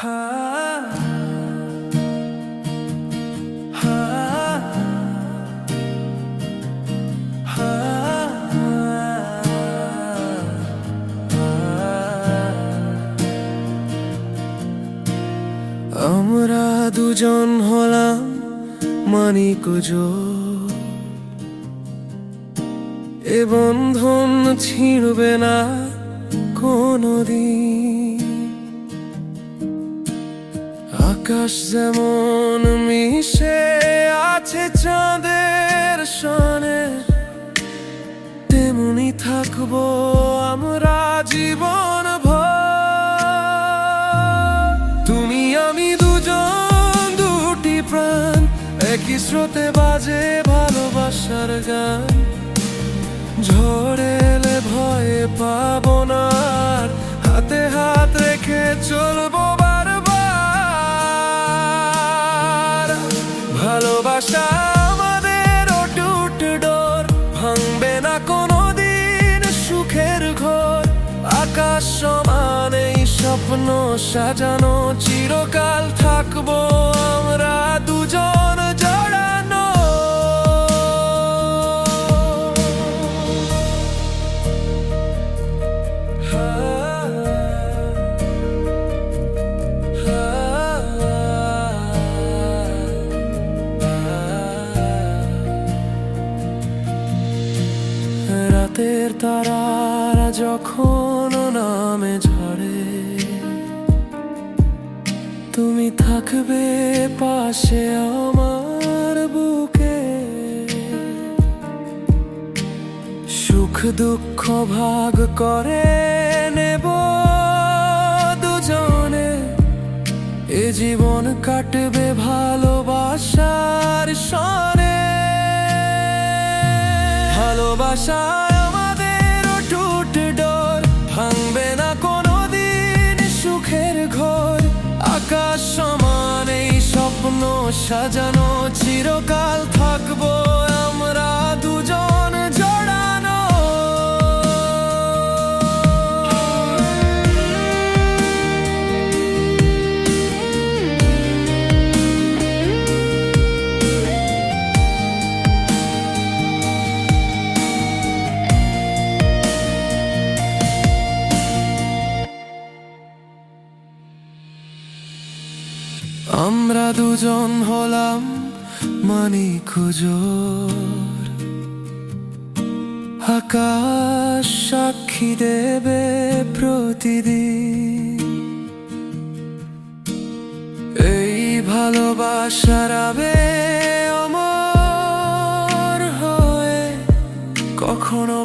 আমরা দুজন হলাম মানিক। এ বন্ধন ছিঁড়বে না কোনদিন আকাশ যেমন মিশে আছে চাঁদের সনে তেমনি থাকব আমরা জীবন তুমি আমি দুজন, দুটি প্রাণ, একই স্রোতে বাজে ভালোবাসার গান। ঝড় এলে ভয়ে পাবো না হাতে হাত রেখে চলবো ভালোবাসা আমাদের অটুট ডোর। ভাঙবে না কোনোদিন সুখের ঘর। আকাশ সমান এই স্বপ্ন সাজানো, চিরকাল থাকব আমরা দুজন। রাতের তারারা যখন নামে ঝরে, তুমি থাকবে পাশে আমার বুকে। সুখ, দুঃখ ভাগ করে নেব দুজনে। এ জীবন কাটবে ভালোবাসার সরে ভালোবাসা স্বপ্ন সাজানো চিরকাল থাকব আমরা। আমরা দুজন হলাম মানি খুজোর আকাশ সাক্ষী দেবে প্রতিদিন। এই ভালোবাসার আবে অমর হয়ে কখনো